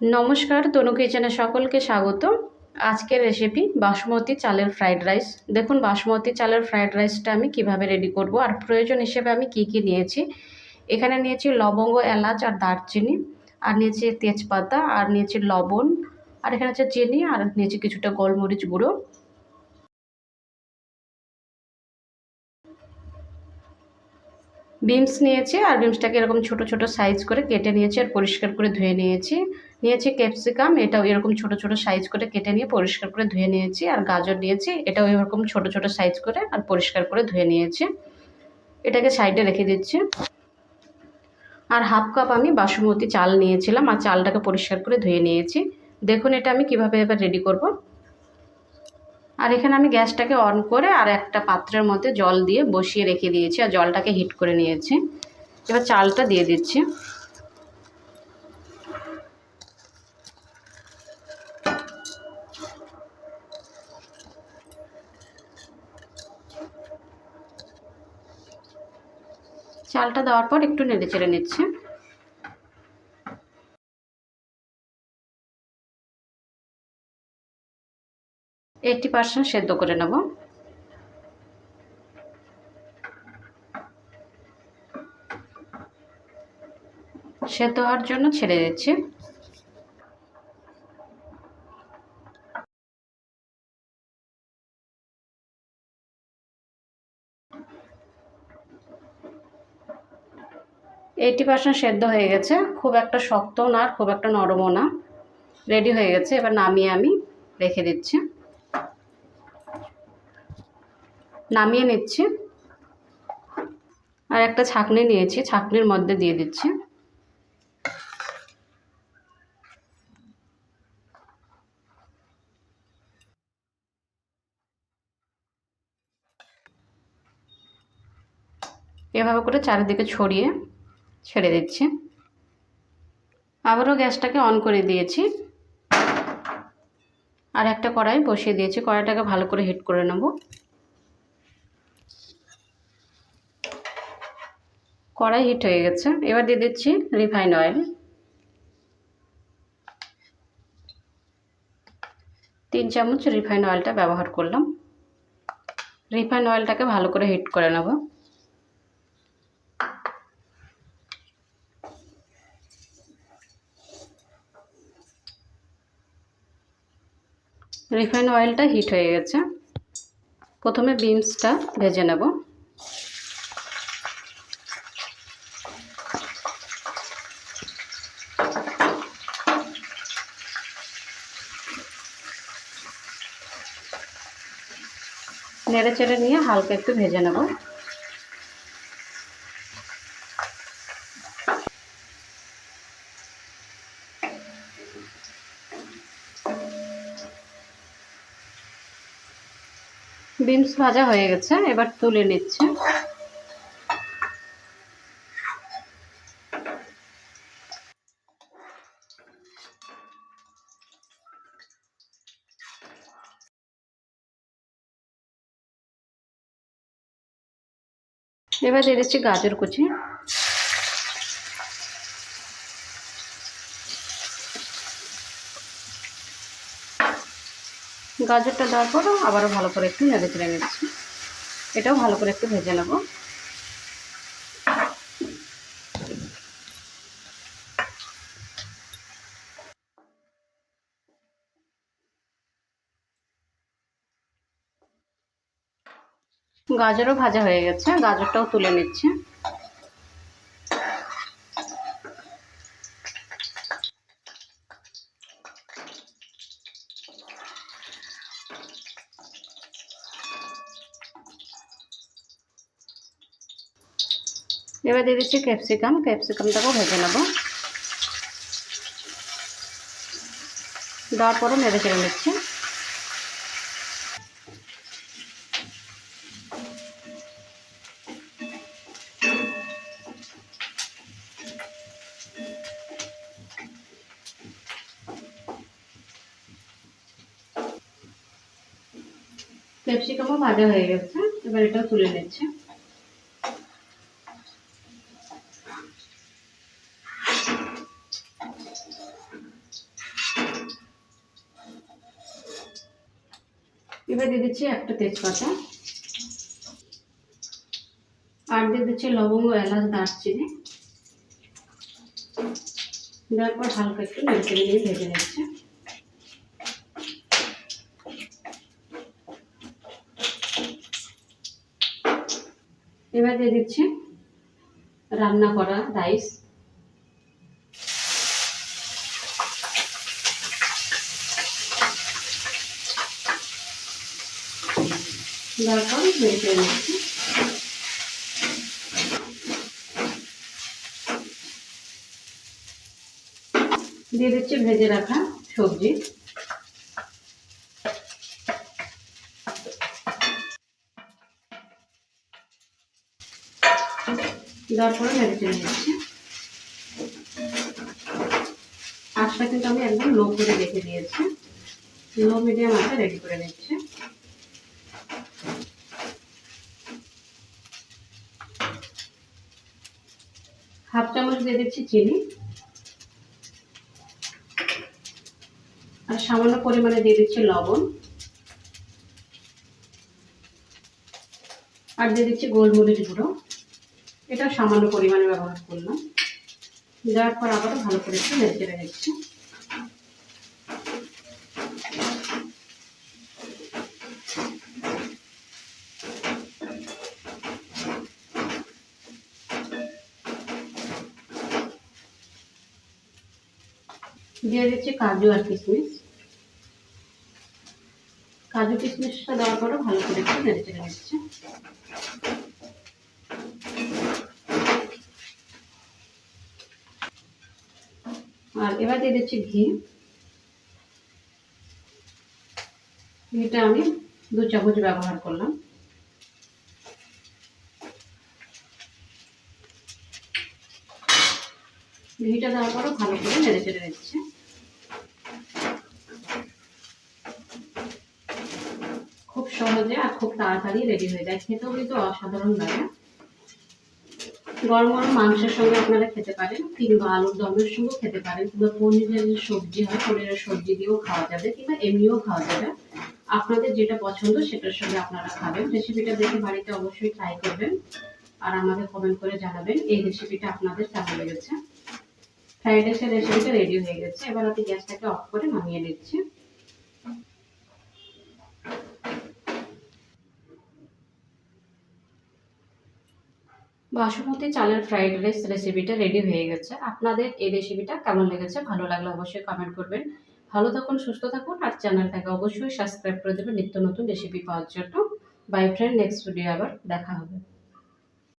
নমস্কার, তনু কিচেনে সকলকে স্বাগত আজকের রেসিপি বাসমতি চালের ফ্রাইড রাইস দেখুন, বাসমতি চালের ফ্রাইড রাইসটা আমি কীভাবে রেডি করব আর প্রয়োজন হিসেবে আমি কি কি নিয়েছি। এখানে নিয়েছি লবঙ্গ, এলাচ আর দারচিনি, আর নিয়েছি তেজপাতা, আর নিয়েছি লবণ, আর এখানে আছে চিনি, আর নিয়েছি কিছুটা গোলমরিচ গুঁড়ো। বিমস নিয়েছি, আর বিমসটাকে এরকম ছোট ছোট সাইজ করে কেটে নিয়েছি আর পরিষ্কার করে ধুয়ে নিয়েছি। নিয়েছি ক্যাপসিকাম, এটাও এরকম ছোট ছোট সাইজ করে কেটে নিয়ে পরিষ্কার করে ধুয়ে নিয়েছি, আর গাজর নিয়েছি, এটাও এরকম ছোট ছোট সাইজ করে আর পরিষ্কার করে ধুয়ে নিয়েছি। এটাকে সাইডে রেখে দিচ্ছি। আর হাফ কাপ আমি বাসমতি চাল নিয়েছিলাম, আর চালটাকে পরিষ্কার করে ধুয়ে নিয়েছি। দেখুন এটা আমি কীভাবে এবার রেডি করব। আর এখানে আমি গ্যাসটাকে অন করে আর একটা পাত্রের মধ্যে জল দিয়ে বসিয়ে রেখে দিয়েছি, আর জলটাকে হিট করে নিয়েছি। এবার চালটা দিয়ে দিচ্ছি। চালটা দেওয়ার পর একটু নেড়ে চেড়ে নিচ্ছে। এইটটি পার্সেন্ট সেদ্ধ করে নেব। সেদ্ধ হওয়ার জন্য ছেড়ে দিচ্ছি। এইটি পার্সেন্ট সেদ্ধ হয়ে গেছে। খুব একটা শক্তও না আর খুব একটা নরমও না। রেডি হয়ে গেছে। এবার নামিয়ে আমি রেখে দিচ্ছি। নামিয়ে নিচ্ছি। আর একটা ছাকনি নিয়েছি। ছাকনির মধ্যে দিয়ে দিচ্ছি। এভাবে করে চারিদিকে ছড়িয়ে ছেড়ে দিচ্ছি। আবারও গ্যাসটাকে অন করে দিয়েছি। আর একটা কড়াই বসিয়ে দিয়েছি। কড়াইটাকে ভালো করে হিট করে নেব। কড়াই হিট হয়ে গেছে। এবার দিয়ে দিচ্ছি রিফাইন অয়েল। তিন চামচ রিফাইন অয়েলটা ব্যবহার করলাম। রিফাইন অয়েলটাকে ভালো করে হিট করে নেব। রিফাইন অয়েলটা হিট হয়ে গেছে। প্রথমে বিনসটা ভেজে নেব। নেড়ে চেড়ে নিয়ে হালকা একটু ভেজে নেব। বিনস ভাজা হয়ে গেছে এবার তুলে নিচ্ছে। এবার দিয়ে দিচ্ছি গাজর কুচি। গাজরটা দেওয়ার পর আবারও ভালো করে একটু নেড়ে চেড়ে নিচ্ছি। এটাও ভালো করে একটু ভেজে নেব। গাজরও ভাজা হয়ে গেছে, গাজরটাও তুলে নিচ্ছে। এবার দিয়ে দিচ্ছি ক্যাপসিকাম। ক্যাপসিকামটাকেও ভেজে নেব। দেওয়ার পরে নেড়ে চেড়ে নিচ্ছি। ক্যাপসিকামও ভাজা হয়ে গেছে। এবার এটাও তুলে নিচ্ছে। এবার দিয়ে দিচ্ছি একটা তেজপাতা। আর দিয়ে দিচ্ছি লবঙ্গ, এলাচ, দারচিনি। দেওয়ার পর হালকা একটু নেড়ে দিয়ে ভেজে নিচ্ছে। এবার দিয়ে দিচ্ছি রান্না করা রাইস। পর ভেজে নিচ্ছি দিয়ে দিচ্ছি ভেজে রাখা সবজি। দেওয়ার পরে নেড়ে চেড়ে নিচ্ছি আঁচটা কিন্তু আমি একদম লো করে রেখে দিয়েছি। লো, মিডিয়াম আঁচে রেডি করে নিচ্ছি। হাফ চামচ দিয়ে দিচ্ছি চিনি। আর সামান্য পরিমাণে দিয়ে দিচ্ছি লবণ। আর দিয়ে দিচ্ছি গোলমরিচ গুঁড়ো। এটা সামান্য পরিমাণে ব্যবহার করলাম। দেওয়ার পর আবার ভালো করে একটু নেড়ে চেড়ে দিয়ে দিচ্ছি কাজু আর কিশমিশ। কাজু কিশমিশটা দেওয়ার পরে ভালো করে একটু নেড়ে চেড়ে নিচ্ছে। আর এবার দিয়ে দিচ্ছি ঘি। ঘিটা আমি দু চামচ ব্যবহার করলাম। ঘিটা দেওয়ার পরে ভালো করে নেড়ে চেড়ে দিচ্ছে সহজে আর খুব তাড়াতাড়ি রেডি হয়ে যায়। খেতেও কিন্তু অসাধারণ লাগে। গরম গরম মাংসের সঙ্গে আপনারা খেতে পারেন কিংবা আলুর দমের সঙ্গেও খেতে পারেন। কিংবা পনিরের সবজি হয়, পনিরের সবজি দিয়েও খাওয়া যাবে কিংবা এমনিও খাওয়া যাবে। আপনাদের যেটা পছন্দ সেটার সঙ্গে আপনারা খাবেন। রেসিপিটা দেখে বাড়িতে অবশ্যই ট্রাই করবেন। আর আমাকে কমেন্ট করে জানাবেন এই রেসিপিটা আপনাদের কেমন লেগেছে। ফ্রাইড রাইসের রেসিপিটা রেডি হয়ে গেছে। এবার আমি গ্যাসটাকে অফ করে নামিয়ে নিচ্ছি। বাসমতি চালের ফ্রাইড রাইস রেসিপিটা রেডি হয়ে গেছে। আপনাদের এই রেসিপিটা কেমন লেগেছে, ভালো লাগলে অবশ্যই কমেন্ট করবেন। ভালো থাকুন, সুস্থ থাকুন, আর চ্যানেলটাকে অবশ্যই সাবস্ক্রাইব করে দেবেন নিত্য নতুন রেসিপি পাওয়ার জন্য। বাই ফ্রেন্ড নেক্সট ভিডিও আবার দেখা হবে।